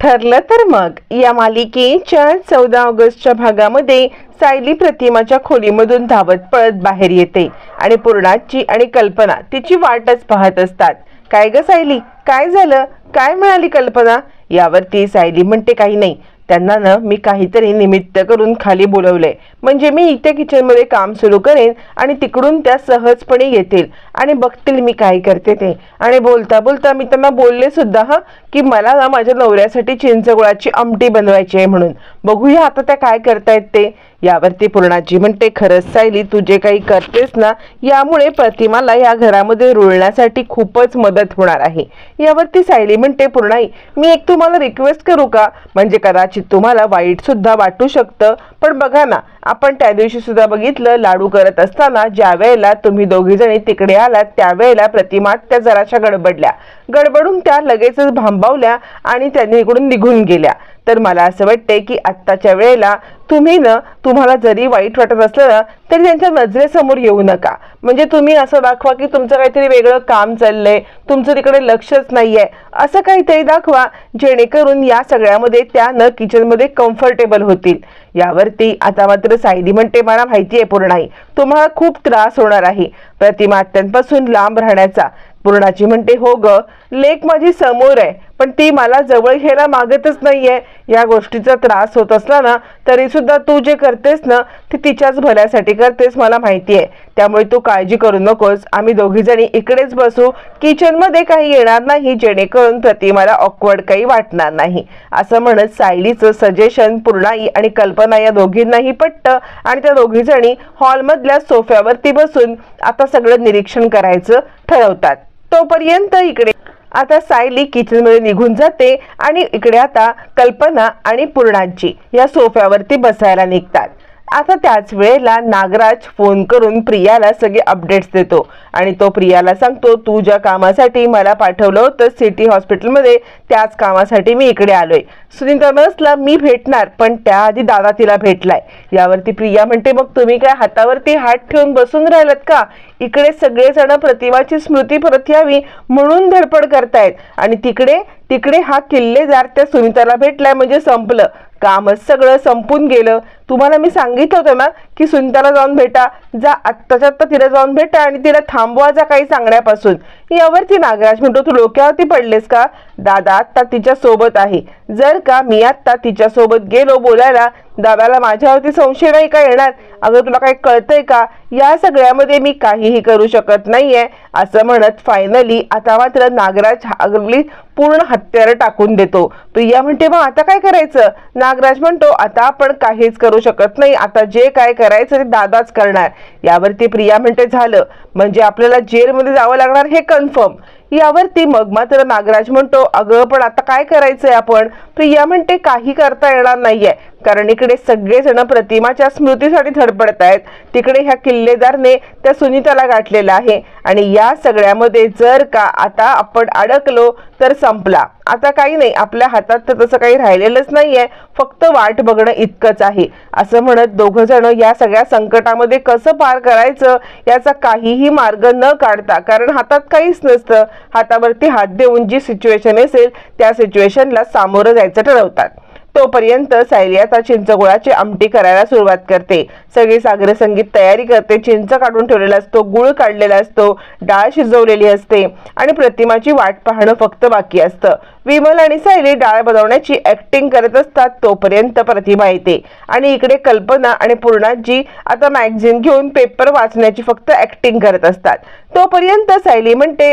ठरलं तर मग. या मालिकेच्या चौदा ऑगस्टच्या भागामध्ये सायली प्रतिमाच्या खोलीमधून धावत पळत बाहेर येते आणि पूर्णाची आणि कल्पना तिची वाटच पाहत असतात. काय ग सायली? काय झालं? काय मिळाली कल्पना? यावरती सायली म्हणते काही नाही. त्यांना ना मी काहीतरी निमित्त करून खाली बोलवलंय. म्हणजे मी इथे किचनमध्ये काम सुरू करेन आणि तिकडून त्या सहजपणे येतील. आणि बघतील मी काय करते ते. आणि बोलता बोलता मी त्यांना बोलले सुद्धा हा की मला ना माझ्या नवऱ्यासाठी चिंचगुळाची आमटी बनवायची आहे म्हणून. बघूया आता त्या काय करतायत ते. यावरती पूर्णाजी म्हणते खरंच सायली तू जे काही करतेस ना यामुळे प्रतिमाला या घरामध्ये रुळण्यासाठी खूपच मदत होणार आहे. यावरती सायली म्हणते पूर्णाई मी एक तुम्हाला रिक्वेस्ट करू का? म्हणजे कदाचित तुम्हाला वाईट सुद्धा वाटू शकतं. पण बघा ना आपण त्या दिवशी सुद्धा बघितलं लाडू करत असताना ज्या वेळेला तुम्ही दोघी जणी तिकडे मिळाला त्यावेळेला प्रतिमा त्या जराशा गडबडल्या. गडबडून त्या लगेचच भांबावल्या आणि त्यांनी इकडून निघून गेल्या. तर मला असं वाटतंय की आत्ताच्या वेळेला तुम्ही ना तुम्हाला जरी वाईट वाटत असलं ना तरी त्यांच्या नजरेसमोर येऊ नका. म्हणजे तुम्ही असं दाखवा की तुमचं काहीतरी वेगळं काम चाललंय तुमचं तिकडे लक्षच नाहीये. असं काहीतरी दाखवा जेणेकरून या सगळ्यामध्ये त्या न किचनमध्ये कम्फर्टेबल होतील. यावरती आता मात्र सायली म्हणते मला माहिती आहे पूर्णाई तुम्हाला खूप त्रास होणार आहे. प्रतिमात्यांपासून लांब राहण्याचा. पूर्णाची म्हणते हो ग लेक माझी समोर आहे. पण ती मला जवळ घ्यायला मागतच नाहीये. या गोष्टीचा त्रास होत असला ना तरी सुद्धा तू जे करतेस ना ते तिच्याच भल्यासाठी करतेस मला माहिती आहे त्यामुळे तू काळजी करू नकोस. आम्ही दोघी जणी इकडेच बसू. किचनमध्ये काही येणार नाही जेणेकरून प्रतिमाला ऑकवर्ड काही वाटणार नाही. असं म्हणत सायलीचं सजेशन पूर्णाई आणि कल्पना या दोघींनाही पटतं. आणि त्या दोघी जणी हॉलमधल्या सोफ्यावरती बसून आता सगळं निरीक्षण करायचं ठरवतात. तोपर्यंत इकडे आता सायली किचनमध्ये निघून जाते आणि इकडे आता कल्पना आणि पूर्णाजी या सोफ्यावरती बसायला निघतात. आता त्याच वेळेला नागराज फोन करून प्रियाला सगळे अपडेट्स देतो. आणि तो प्रियाला सांगतो तू ज्या कामासाठी मला पाठवलं होतं सिटी हॉस्पिटलमध्ये त्याच कामासाठी मी इकडे आलोय. सुनीता नसला मी भेटणार पण त्याआधी दादा तिला भेटलाय. यावरती प्रिया म्हणते मग तुम्ही काय हातावरती हात ठेवून बसून राहिलात का? इकडे सगळेजण प्रतिमाची स्मृती परत यावी म्हणून धडपड करतायत. आणि तिकडे तिकडे हा किल्लेदार त्या सुनीताला भेटलाय म्हणजे संपलं. कामच सगळं संपून गेलं. तुम्हाला मी सांगितलं होतं ना की सुनीताला जाऊन भेटा. जा आत्ताच्या आत्ता तिला जाऊन भेटा आणि तिला थांबवा जा काही सांगण्यापासून. यावरती नागराज म्हणतो तू डोक्यावरती पडलेस का? दादा आत्ता तिच्या सोबत आहे. जर का मी आत्ता तिच्या सोबत गेलो बोलायला दादाला माझ्यावरती संशय नाही का येणार? अगं तुला काही कळतंय का? या सगळ्यामध्ये मी काहीही करू शकत नाहीये असं म्हणत फायनली आता मात्र नागराज अगदी पूर्ण हत्यार टाकून देतो. प्रिया म्हणते मग आता काय करायचं? नागराज म्हणतो आता आपण काहीच करू शकत नाही. आता जे काय करायचं ते दादाच करणार. यावरती प्रिया म्हणते झालं. म्हणजे आपल्याला जेलमध्ये जावं लागणार हे कन्फर्म यावरती मग मात्र नागराज म्हणतो अगं पण आता काय करायचंय आपण? प्रिया म्हणते काही करता येणार नाहीये. कारण इकडे सगळेजण प्रतिमाच्या स्मृतीसाठी धडपडत आहेत. तिकडे ह्या किल्लेदारने त्या सुनीताला गाठलेला आहे. आणि या सगळ्यामध्ये जर का आता आपण अडकलो तर संपला. आता काही नाही आपल्या हातात तर तसं काही राहिलेलंच नाहीये. फक्त वाट बघणं इतकंच आहे. असं म्हणत दोघं जण या सगळ्या संकटामध्ये कसं पार करायचं याचा काहीही मार्ग न काढता कारण हातात काहीच नसतं. हातावरती हात देऊन जी सिच्युएशन असेल त्या सिच्युएशनला सामोरं जायचं ठरवतात. तोपर्यंत सायली आता चिंचगुळाची आमटी करायला सुरुवात करते. सगळी सागर संगीत तयारी करते. चिंच काढून ठेवलेला असतो गुळ काढलेला असतो डाळ शिजवलेली असते आणि प्रतिमाची वाट पाहणं फक्त बाकी असतं. विमल आणि सायली डाळ बनवण्याची ऍक्टिंग करत असतात तोपर्यंत प्रतिमा येते. आणि इकडे कल्पना आणि पूर्णाजी आता मॅगझिन घेऊन पेपर वाचण्याची फक्त ऍक्टिंग करत असतात. तोपर्यंत सायली म्हणते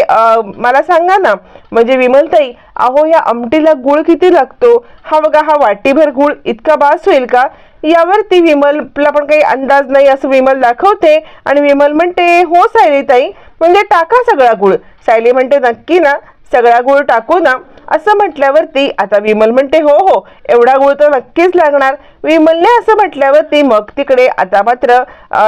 मला सांगा ना म्हणजे विमलताई अहो या आमटीला गुळ किती लागतो? हा बघा हा वाटीभर गुळ इतका बास होईल का? यावरती विमलला पण काही अंदाज नाही असं विमल दाखवते. आणि विमल म्हणते हो सायली ताई म्हणजे टाका सगळा गुळ. सायली म्हणते नक्की ना सगळा गुळ टाकू ना. असं म्हटल्यावरती आता विमल म्हणते हो हो एवढा गुळ तर नक्कीच लागणार. विमलने असं म्हटल्यावरती मग तिकडे आता मात्र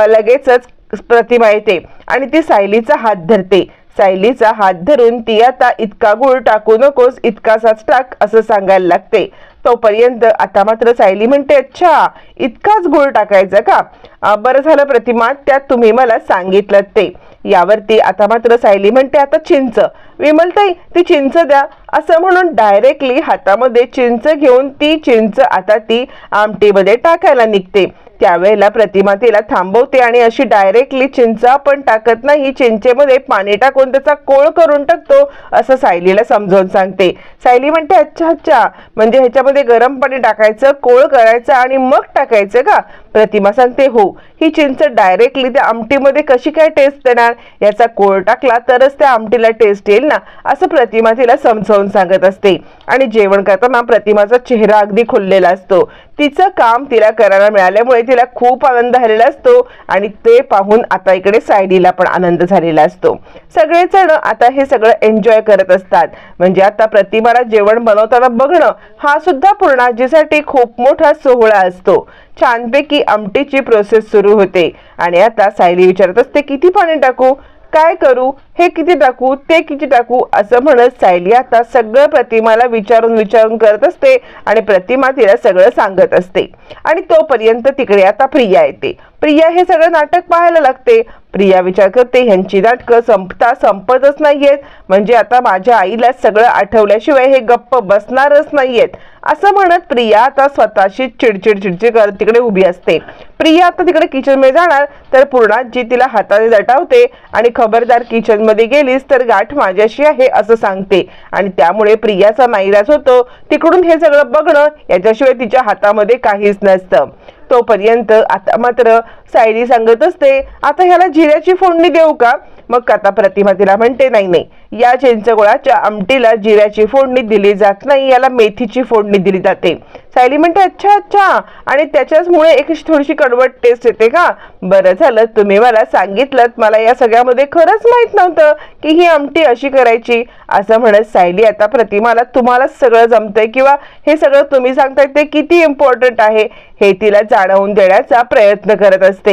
लगेचच प्रतिमा येते आणि ती सायलीचा हात धरते. सायलीचा हात धरून ती आता इतका गुळ टाकू नकोस इतकासाच टाक असं सांगायला लागते. तोपर्यंत आता मात्र सायली म्हणते अच्छा इतकाच गुळ टाकायचा का? बरं झालं प्रतिमा त्यात तुम्ही मला सांगितलं ते. यावरती आता मात्र सायली म्हणते आता चिंच. विमलताई ती चिंच द्या. असं म्हणून डायरेक्टली हातामध्ये चिंच घेऊन ती चिंच आता ती आमटीमध्ये टाकायला निघते. त्यावेळेला प्रतिमा तिला थांबवते आणि अशी डायरेक्टली चिंचा पण टाकत नाही. चिंचेमध्ये पाणी टाकून त्याचा कोळ करून टाकतो असं सायलीला समजावून सांगते. सायली म्हणते अच्छा अच्छा. म्हणजे ह्याच्यामध्ये गरम पाणी टाकायचं कोळ करायचं आणि मग टाकायचं का? प्रतिमा सांगते हो. ही चिंच डायरेक्टली त्या आमटीमध्ये कशी काय टेस्ट देणार? याचा कोळ टाकला तरच त्या आमटीला टेस्ट येईल ना? असं प्रतिमा तिला समजावून सांगत असते. आणि जेवण करताना प्रतिमाचा चेहरा अगदी खुललेला असतो. तिचं काम तिला करायला मिळाल्यामुळे तिला खूप आनंद झालेला असतो. आणि ते पाहून आता इकडे सायडीला पण आनंद झालेला असतो. सगळेजण आता हे सगळं एन्जॉय करत असतात. म्हणजे आता प्रतिमाला जेवण बनवताना बघणं हा सुद्धा पूर्णाजीसाठी खूप मोठा सोहळा असतो. छानपैकी आमटीची प्रोसेस सुरू होते. आणि आता सायली विचारत असते किती पाणी टाकू? काय करू? हे किती टाकू? ते किती टाकू? असं म्हणत सायली आता सगळं प्रतिमाला विचारून विचारून करत असते आणि प्रतिमा तिला सगळं सांगत असते. आणि तोपर्यंत तिकडे आता प्रिया येते. प्रिया हे सगळं नाटक पाहायला लागते. प्रिया विचार करते ह्यांची नाटकं संपता संपतच नाहीयेत. म्हणजे आता माझ्या आईला सगळं आठवल्याशिवाय हे गप्प बसणारच नाहीयेत. असं म्हणत प्रिया आता स्वतःशी चिडचिड चिडचिड करत तिकडे उभी असते. प्रिया आता तिकडे किचनमध्ये जाणार तर पूर्णाजी तिला हाताने दटावते आणि खबरदार किचनमध्ये गेलीस तर गाठ माझ्याशी आहे असं सांगते. आणि त्यामुळे प्रियाचा नाईलाज होतो. तिकडून हे सगळं बघणं याच्याशिवाय तिच्या हातामध्ये काहीच नसतं. तोपर्यंत आता मात्र सायली सांगत असते आता ह्याला जिऱ्याची फोडणी देऊ का? मग आता प्रतिमा तिला म्हणते नाही नाही. या चिंचगोळाच्या आमटीला जिऱ्याची फोडणी दिली जात नाही याला मेथीची फोडणी दिली जाते. सायली म्हणते अच्छा अच्छा. आणि त्याच्याचमुळे एक थोडीशी कडवट टेस्ट येते का? बरं झालं. तुम्ही मला सांगितलं मला या सगळ्यामध्ये खरंच माहीत नव्हतं की ही आमटी अशी करायची. असं म्हणत सायली आता प्रतिमाला तुम्हाला सगळं जमतंय किंवा हे सगळं तुम्ही सांगताय ते किती इम्पॉर्टंट आहे हे तिला जाणवून देण्याचा प्रयत्न करत असते.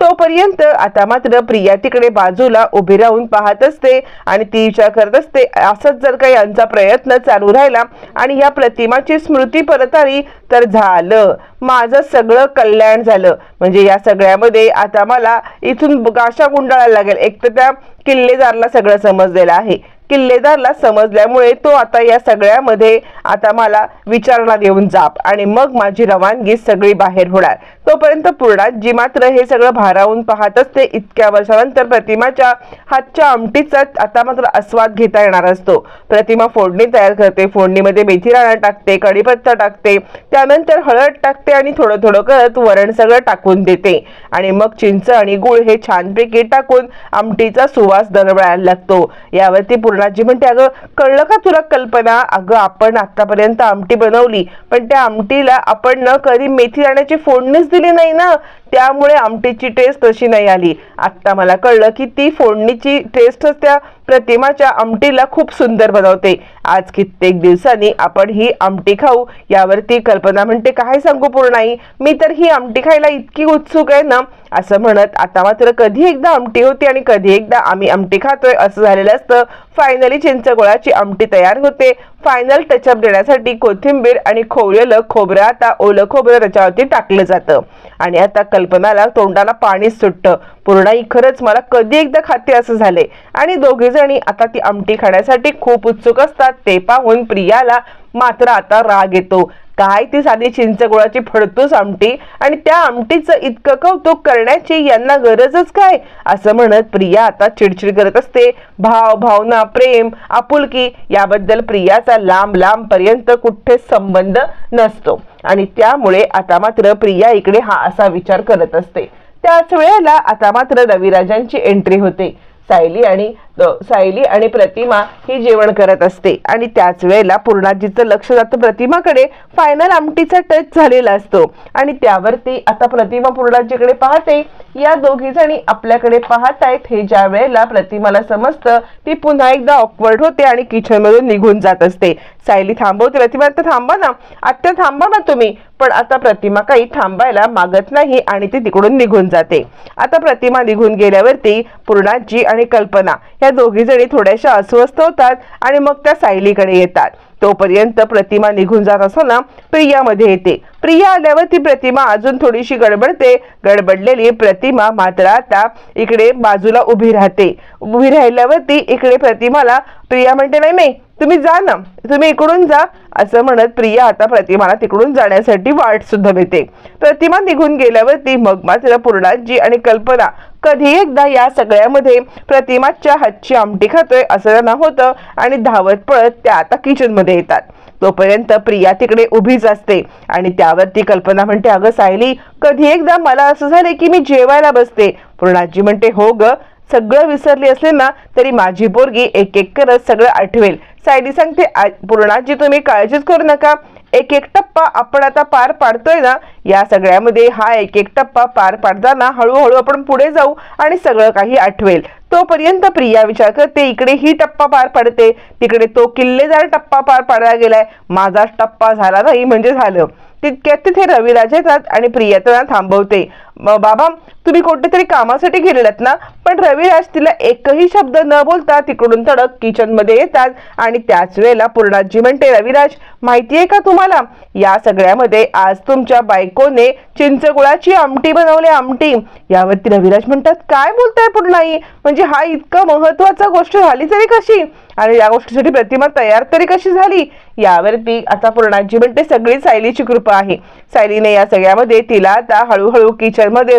तोपर्यंत आता मात्र प्रिया तिकडे बाजूला उभी राहून पाहत असते आणि ती विचार करत असते असंच जर का यांचा प्रयत्न चालू राहिला आणि या प्रतिमाची स्मृती परत आली तर झालं. माझं सगळं कल्याण झालं. म्हणजे या सगळ्यामध्ये आता मला इथून गाशा गुंडाळायला लागेल. एक तर त्या किल्लेदारला सगळं समजलेलं आहे. किल्लेदारला समजल्यामुळे तो आता या सगळ्यामध्ये आता मला विचारणा देऊन जाप आणि मग माझी रवानगी सगळी बाहेर होणार. तोपर्यंत पूर्णाजी मात्र हे सगळं भारावून पाहत असते इतक्या वर्षानंतर प्रतिमाच्या हातच्या आमटीचा आता मात्र आस्वाद घेता येणार असतो. प्रतिमा फोडणी तयार करते फोडणीमध्ये मेथी राणा टाकते कढीपत्ता टाकते त्यानंतर हळद टाकते आणि थोडं थोडं करत वरण सगळं टाकून देते. आणि मग चिंच आणि गुळ हे छानपैकी टाकून आमटीचा सुवास दरवळायला लागतो. यावरती पूर्ण पूर्णाजी म्हणते अगं कळलं का तुला कल्पना? अगं आपण आतापर्यंत आमटी बनवली पण त्या आमटीला आपण न कधी मेथी दाण्याची फोडणीच दिली नाही ना? त्यामुळे आमटीची टेस्ट तशी नाही आली. आत्ता मला कळलं की ती फोडणीची टेस्टच त्या प्रतिमाच्या आमटीला खूप सुंदर बनवते. आज कित्येक दिवसांनी आपण ही आमटी खाऊ यावरती कल्पना म्हणते काय सांगू पूर्णाई? मी तर ही आमटी खायला इतकी उत्सुक आहे ना. असं म्हणत आता मात्र कधी एकदा आमटी होती आणि कधी एकदा आम्ही आमटी खातोय असं झालेलं असतं. फायनली चिंचगोळाची आमटी तयार होते. फायनल टचअप देण्यासाठी कोथिंबीर आणि खोवलेलं खोबरं आता ओलं खोबरं त्याच्यावरती टाकलं जातं. आणि आता कल्पनाला तोंडाला पाणीच सुटतं. पूर्णाई खरंच मला कधी एकदा खाते असं झाले आणि दोघे जणी आता ती आमटी खाण्यासाठी खूप उत्सुक असतात. ते पाहून प्रियाला मात्र आता राग येतो. काय ती साधी चिंचगुळाची फडतूस आमटी? आणि त्या आमटीचं इतकं कौतुक करण्याची यांना गरजच काय? असं म्हणत प्रिया आता चिडचिड करत असते. भाव भावना प्रेम आपुलकी याबद्दल प्रियाचा लांब लांब पर्यंत कुठेच संबंध नसतो. आणि त्यामुळे आता मात्र प्रिया इकडे हा असा विचार करत असते. त्याच वेळेला आता मात्र रविराजांची एंट्री होते. सायली आणि सायली आणि प्रतिमा ही जेवण करत असते. आणि त्याच वेळेला पूर्णाजीचं लक्ष जातं प्रतिमाकडे. फायनल आमटीचा टच झालेला असतो. आणि त्यावरती आता प्रतिमा पूर्णाजीकडे पाहते. या दोघी जणी आपल्याकडे पाहत आहेत हे ज्या वेळेला प्रतिमाला समजतं ती पुन्हा एकदा ऑकवर्ड होते आणि किचनमधून निघून जात असते. सायली थांबवते. प्रतिमा तर थांबा ना. आत्ता थांबा ना तुम्ही. पण आता प्रतिमा काही थांबायला मागत नाही आणि ती तिकडून निघून जाते. आता प्रतिमा निघून गेल्यावरती पूर्णाजी आणि कल्पना या त्या दोघी जणी थोड्याशा अस्वस्थ होतात आणि मग त्या सायलीकडे येतात. तोपर्यंत प्रतिमा निघून जात असताना प्रियामध्ये येते. प्रिया आल्यावर ती प्रतिमा अजून थोडीशी गडबडते. गडबडलेली प्रतिमा मात्र आता इकडे बाजूला उभी राहते. उभी राहिल्यावरती इकडे प्रतिमाला प्रिया म्हणते नाही नाही तुम्ही जा ना. तुम्ही इकडून जा. असं म्हणत प्रिया आता प्रतिमाला तिकडून जाण्यासाठी वाट सुद्धा देते प्रतिमा निघून गेल्यावरती मग मात्र पूर्णाजी आणि कल्पना कधी एकदा या सगळ्यामध्ये प्रतिमाच्या हातची आमटी खातोय असं त्यांना होतं आणि धावत पळत त्या आता किचनमध्ये येतात. तोपर्यंत प्रिया तिकडे उभीच असते आणि त्यावरती कल्पना म्हणते अगं सायली कधी एकदा मला असं झालं की मी जेवायला बसते. पूर्णाजी म्हणते हो ग. सगळं विसरली असले ना तरी माझी पोरगी एक एक करत सगळं आठवेल. सायली सांगते पूर्णाजी तुम्ही काळजीच करू नका. एक एक टप्पा आपण आता पार पाडतोय ना या सगळ्यामध्ये हा एक एक टप्पा पार पाडताना हळूहळू आपण पुढे जाऊ आणि सगळं काही आठवेल. तोपर्यंत प्रिया विचार करते इकडे ही टप्पा पार पाडते. तिकडे तो किल्लेदार टप्पा पार पाडला गेलाय. माझा टप्पा झाला नाही म्हणजे झालं. तितक्यात तिथे रविराज येतात आणि प्रिया त्यांना थांबवते बाबा तुम्ही कोणत्यातरी कामासाठी गेलेलात ना पण रविराज तिला एकही शब्द न बोलता तिकडून तडक किचनमध्ये येतात आणि त्याच वेळेला पूर्णाजी म्हणते रविराज माहितीये का तुम्हाला? या सगळ्यामध्ये आज तुमच्या बायकोने चिंचगुळाची आमटी बनवली आमटी. यावरती रविराज म्हणतात काय बोलताय पूर्णाई? म्हणजे हा इतका महत्त्वाचा गोष्ट झाली तरी कशी? आणि या गोष्टीसाठी प्रतिमा तयार तरी कशी झाली? यावरती आता पूर्णाजी म्हणते सगळी सायलीची कृपा आहे. सायलीने या सगळ्यामध्ये तिला आता हळूहळू किचनमध्ये मध्ये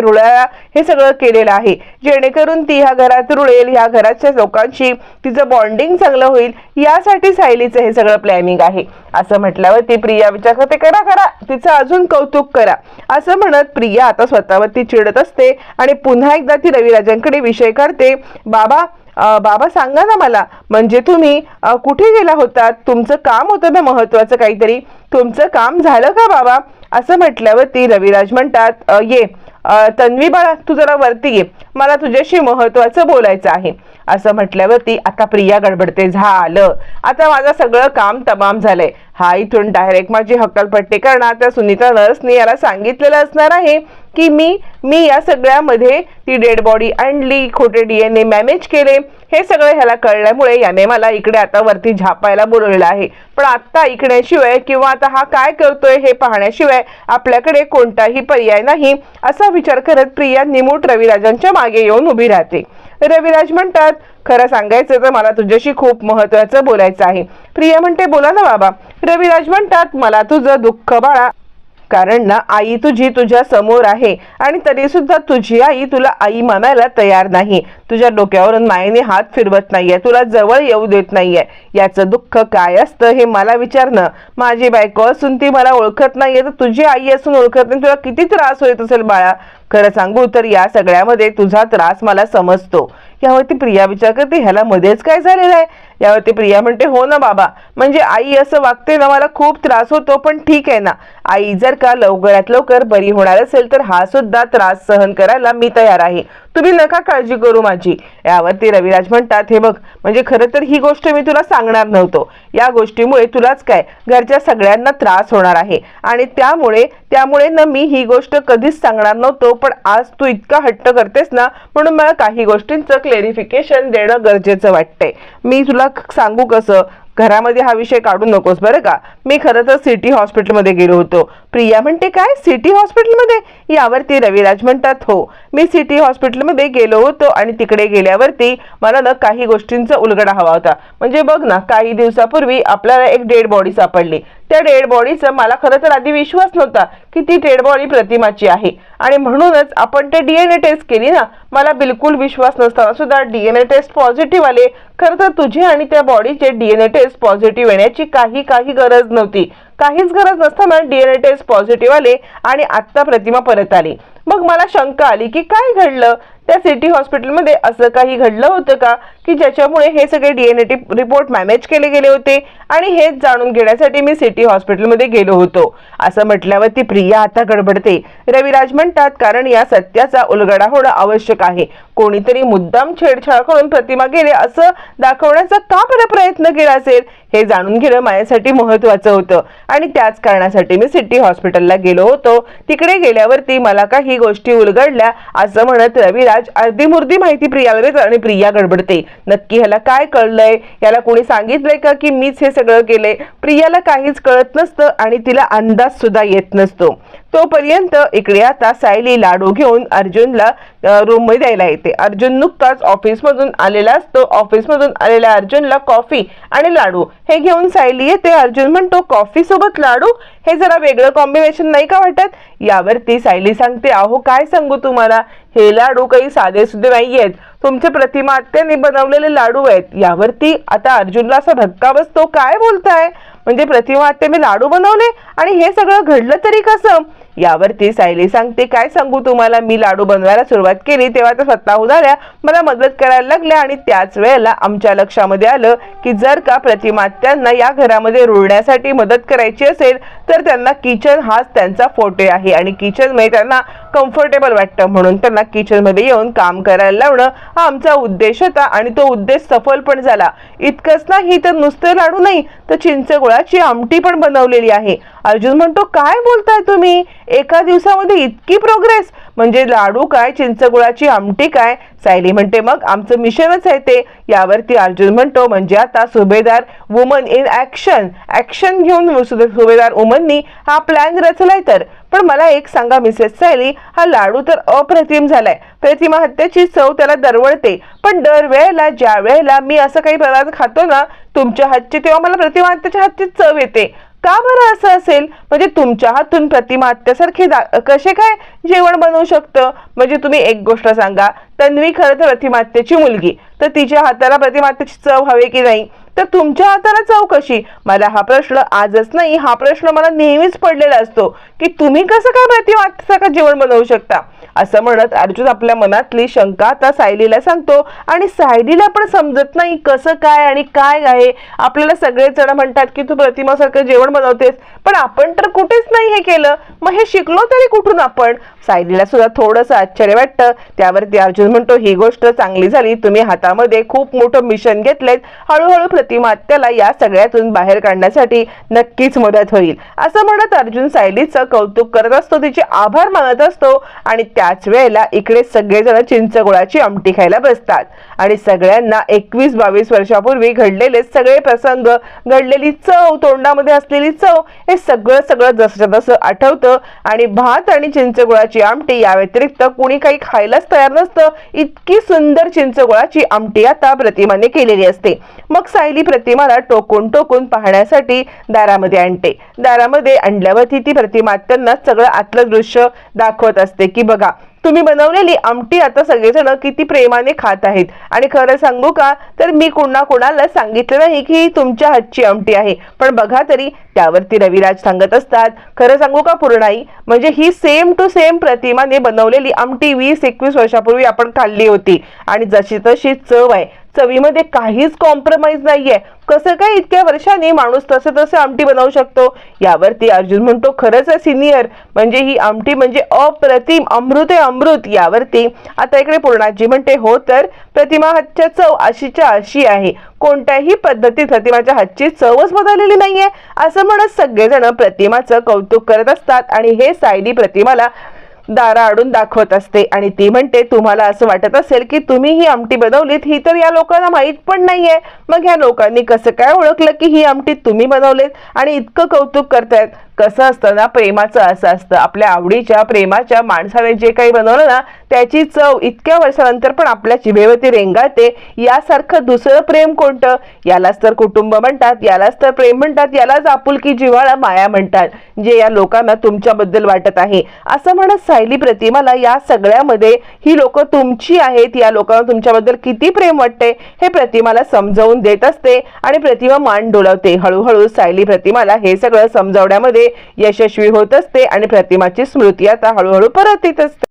हे सगळं केलेलं आहे. जेणेकरून ती ह्या घरात रुळेल ह्या घराच्या लोकांशी तिचं बॉन्डिंग चांगलं होईल यासाठी सायलीचं हे सगळं प्लॅनिंग आहे. असं म्हटल्यावर ती प्रिया विचार करते करा करा तिचं अजून कौतुक करा. असं म्हणत प्रिया आता स्वतःवरती चिडत असते आणि पुन्हा एकदा ती रविराजांकडे विषय करते बाबा आ, बाबा सांगा ना मला म्हणजे तुम्ही कुठे गेला होतात तुमचं काम होतं ना महत्वाचं काहीतरी? तुमचं काम झालं का बाबा? असं म्हटल्यावर ती रविराज म्हणतात ये तन्वी बाळा तू जरा वरती ये. मला तुझ्याशी महत्वाचं बोलायचं आहे. असं म्हटल्यावरती आता प्रिया गडबडते. झालं. आता माझं सगळं काम तमाम झालंय. हा इथून डायरेक्ट माझी हक्कलपट्टी करणार त्या सुनीता नर्सने याला सांगितलेलं असणार आहे. की मी मी या सगळ्यामध्ये ती डेड बॉडी आणली खोटे डी एन ए मॅनेज केले. हे सगळं ह्याला कळल्यामुळे याने मला इकडे आता वरती झापायला बोलवलेलं आहे. पण आत्ता ऐकण्याशिवाय किंवा आता हा काय करतोय हे पाहण्याशिवाय आपल्याकडे कोणताही पर्याय नाही असा विचार करत प्रिया निमूट रविराजांच्या मागे येऊन उभी राहते. रविराज म्हणतात खरं सांगायचं तर मला तुझ्याशी खूप महत्वाचं बोलायचं आहे. प्रिया म्हणते बोला ना बाबा. रविराज म्हणतात मला तुझं दुःख बाळा कारण ना आई तुझी तुझ्या समोर आहे आणि तरी सुद्धा तुझी आई तुला आई मानायला तयार नाही. तुझ्या डोक्यावरून मायेने हात फिरवत नाहीये तुला जवळ येऊ देत नाहीये. याचं दुःख काय असतं हे मला विचारणं. माझी बायको असून ती मला ओळखत नाहीये तर तुझी आई असून ओळखत नाही तुला किती त्रास होत असेल बाळा? खरं सांगू तर या सगळ्यामध्ये तुझा त्रास मला समजतो. यावरती प्रिया विचार करते ह्याला मध्येच काय झालेलं आहे? यावरती प्रिया म्हणते हो ना बाबा म्हणजे आई असं वागते ना मला खूप त्रास होतो पण ठीक आहे ना. आई जर का लवकरात लवकर बरी होणार असेल तर हा सुद्धा त्रास सहन करायला मी तयार आहे. तुम्ही नका काळजी करू माझी. यावरती रविराज म्हणतात हे बघ म्हणजे खरं तर ही गोष्ट मी तुला सांगणार नव्हतो. या गोष्टीमुळे तुलाच काय? घरच्या सगळ्यांना त्रास होणार आहे. आणि त्यामुळे त्यामुळे ना मी ही गोष्ट कधीच सांगणार नव्हतो पण आज तू इतका हट्ट करतेस ना म्हणून मला काही गोष्टींचं क्लेरिफिकेशन देणं गरजेचं वाटतंय. मी तुला सांगू कसं? घरामध्ये हा विषय काढू नकोस बरं का? मी खरं तर सिटी हॉस्पिटलमध्ये गेलो होतो. प्रिया म्हणते काय? सिटी हॉस्पिटलमध्ये? यावरती रविराज म्हणतात हो मी सिटी हॉस्पिटलमध्ये गेलो होतो आणि तिकडे गेल्यावरती मला ना काही गोष्टींचा उलगडा हवा होता. म्हणजे बघ ना काही दिवसापूर्वी आपल्याला एक डेड बॉडी सापडली. त्या डेड बॉडीचा मला खरं तर आधी विश्वास नव्हता की ती डेड बॉडी प्रतिमाची आहे. आणि म्हणूनच आपण ते डीएनए टेस्ट केली ना मला बिलकुल विश्वास नसताना सुद्धा डीएनए टेस्ट पॉझिटिव्ह आले. खरं तर तुझी आणि त्या बॉडीचे डीएनए टेस्ट पॉझिटिव्ह येण्याची काही काही गरज नव्हती. काहीच गरज नसताना डीएनए टेस्ट पॉझिटिव्ह आले आणि आत्ता प्रतिमा परत आली. मग मला शंका आली की काय घडलं? त्या सिटी हॉस्पिटलमध्ये असं काही घडलं होतं का? की ज्याच्यामुळे हे सगळे डीएनए रिपोर्ट मॅनेज केले गेले होते आणि हेच जाणून घेण्यासाठी मी सिटी हॉस्पिटलमध्ये गेलो होतो. असं म्हटल्यावर ती प्रिया आता गडबडते. रविराज म्हणतात कारण या सत्याचा उलगडा होणं आवश्यक आहे. कोणीतरी मुद्दाम छेडछाड करून प्रतिमा गेले असं दाखवण्याचा का बरं प्रयत्न केला असेल? हे जाणून घेणं माझ्यासाठी महत्वाचं होतं. आणि त्याच कारणासाठी मी सिटी हॉस्पिटलला गेलो होतो. तिकडे गेल्यावरती मला काही गोष्टी उलगडल्या असं म्हणत रविराज विराज अर्धी मुर्दी माहिती प्रियाला देतात आणि प्रिया गडबडते. नक्की ह्याला काय कळलंय? याला कोणी सांगितलंय का की मीच हे सगळं केलंय? प्रियाला काहीच कळत नसतं आणि तिला अंदाज सुद्धा येत नसतो. तोपर्यंत इकडे आता सायली लाडू घेऊन अर्जुनला रूममध्ये द्यायला येते. अर्जुन नुकताच ऑफिसमधून आलेला असतो. ऑफिसमधून आलेल्या अर्जुनला कॉफी आणि लाडू हे घेऊन सायली येते. अर्जुन म्हणतो कॉफी सोबत लाडू? हे जरा वेगळं कॉम्बिनेशन नाही का वाटत? यावरती सायली सांगते अहो काय सांगू तुम्हाला? हे लाडू काही साधे सुधे आहेत तुमचे प्रतिमा बनवलेले लाडू आहेत. यावरती आता अर्जुनला असा धक्का बसतो काय बोलताय? म्हणजे प्रतिमा मी लाडू बनवले आणि हे सगळं घडलं तरी कसं? यावरती सायली सांगते काय सांगू तुम्हाला? मी लाडू बनवायला सुरुवात केली तेव्हा त्या स्वतःहून आल्या मला मदत करायला लागल्या आणि त्याच वेळेला आमच्या लक्षामध्ये आलं की जर का प्रतिमात्यांना या घरामध्ये रुळण्यासाठी मदत करायची असेल तर त्यांना किचन हाच त्यांचा फोटो आहे आणि किचनमध्ये त्यांना कम्फर्टेबल वाटतं. म्हणून त्यांना किचनमध्ये येऊन काम करायला लावणं हा आमचा उद्देश होता आणि तो उद्देश सफल पण झाला. इतकंच नाही तर नुसतं लाडू नाही तर चिंचगुळाची आमटी पण बनवलेली आहे. अर्जुन म्हणतो काय बोलताय तुम्ही? एका दिवसामध्ये इतकी प्रोग्रेस म्हणजे लाडू काय चिंचगुळाची आमटी काय? सायली म्हणते मग आमचं मिशनच आहे ते. यावरती अर्जुन म्हणतो म्हणजे आता Subhedar woman in action action घेऊन सुभे- सुभेदार वुमननी हा प्लॅन रचलाय तर. पण मला एक सांगा मिसेस सायली हा लाडू तर अप्रतिम झालाय. प्रतिमा हत्याची चव त्याला दरवळते. पण दरवेळेला ज्या वेळेला मी असं काही पदार्थ खातो ना तुमच्या हातची तेव्हा मला प्रतिमा हत्येच्या हातची चव येते. का बरं असं असेल? म्हणजे तुमच्या हातून प्रतिमात्यासारखे दा- कसे काय जेवण बनवू शकतं? म्हणजे तुम्ही एक गोष्ट सांगा. तन्वी खरं तर प्रतिमात्याची मुलगी. तर तिच्या हाताला प्रतिमात्याची चव हवी की नाही? तर तुमच्या हाताला चव कशी? मला हा प्रश्न आजच नाही. हा प्रश्न मला नेहमीच पडलेला असतो. की तुम्ही कसं काय प्रतिमात्यासारखं जेवण बनवू शकता? असं म्हणत अर्जुन आपल्या मनातली शंका आता सायलीला सांगतो आणि सायलीला पण समजत नाही कसं काय आणि काय आहे. आपल्याला सगळे जण म्हणतात की तू प्रतिमासारखं जेवण बनवतेस पण आपण तर कुठेच नाही हे केलं. मग हे शिकलो तरी कुठून आपण? सायलीला सुद्धा थोडंसं आश्चर्य वाटतं. त्यावरती अर्जुन म्हणतो ही गोष्ट चांगली झाली. तुम्ही हातामध्ये खूप मोठं मिशन घेतलेत हळूहळू प्रतिमा त्याला या सगळ्यातून बाहेर काढण्यासाठी नक्कीच मदत होईल. असं म्हणत अर्जुन सायलीचं कौतुक करत असतो तिचे आभार मानत असतो आणि त्याच वेळेला इकडे सगळेजण चिंचगुळाची आमटी खायला बसतात. आणि सगळ्यांना एकवीस बावीस वर्षापूर्वी घडलेले सगळे प्रसंग घडलेली चव तोंडामध्ये असलेली चव हे सगळं सगळं जसं तसं आठवतं आणि भात आणि चिंचगुळाची आमटी या व्यतिरिक्त कुणी काही खायलाच तयार नसतं. इतकी सुंदर चिंचगुळाची आमटी आता प्रतिमाने केलेली असते. मग सायली प्रतिमाला टोकून टोकून पाहण्यासाठी दारामध्ये आणते. दारामध्ये आणल्यावरती ती प्रतिमा त्यांना सगळं आतलं दृश्य दाखवत असते. की बघा तुम्ही बनवलेली आमटी आता सगळेजण किती प्रेमाने खात आहेत. आणि खरं सांगू का तर मी कुणा कोणाला सांगितलं नाही की तुमच्या हातची आमटी आहे. पण बघा तरी त्यावरती रविराज सांगत असतात. खरं सांगू का पूर्णाई? म्हणजे ही सेम टू सेम प्रतिमाने बनवलेली आमटी वीस एकवीस वर्षापूर्वी आपण खाल्ली होती. आणि जशी तशी चव आहे. चवीमध्ये काहीच कॉम्प्रोमाइज नाहीये. कसं काय इतक्या वर्षांनी माणूस तसं तसं आमटी बनवू शकतो? यावरती अर्जुन म्हणतो खरंच आहे सिनियर म्हणजे ही आमटी म्हणजे अप्रतिम अमृत आहे अमृत. यावरती आता इकडे पूर्णाजी म्हणते हो तर प्रतिमा हातच्या चव अशीच्या अशी आहे. कोणत्याही पद्धतीत प्रतिमाच्या हातची चवच बदललेली नाहीये. असं म्हणत सगळेजण प्रतिमाचं कौतुक करत असतात आणि हे सायली प्रतिमाला दारा आडून दाखवत असते. आणि ती म्हणते तुम्हाला असं वाटत असेल की तुम्ही ही आमटी बनवलीत? ही तर या लोकांना माहीत पण नाहीये. मग ह्या लोकांनी कसं काय ओळखलं की ही आमटी तुम्ही बनवलीत? आणि इतकं कौतुक करतायत. कसं असतं ना प्रेमाचं असं असतं. आपल्या आवडीच्या प्रेमाच्या माणसाने जे काही बनवलं ना त्याची चव इतक्या वर्षानंतर पण आपल्या जिभेवरती रेंगाळते. यासारखं दुसरं प्रेम कोणतं? यालाच तर कुटुंब म्हणतात यालाच तर प्रेम म्हणतात यालाच आपुलकी जिव्हाळा माया म्हणतात जे या लोकांना तुमच्याबद्दल वाटत आहे. असं म्हणत सायली प्रतिमाला या सगळ्यामध्ये ही लोक तुमची आहेत या लोकांना तुमच्याबद्दल किती प्रेम वाटते? हे प्रतिमाला समजावून देत असते आणि प्रतिमा मान डोलावते. हळूहळू सायली प्रतिमाला हे सगळं समजावण्यामध्ये यशस्वी होत असते आणि प्रतिमाची स्मृती आता हळूहळू परत येत असते.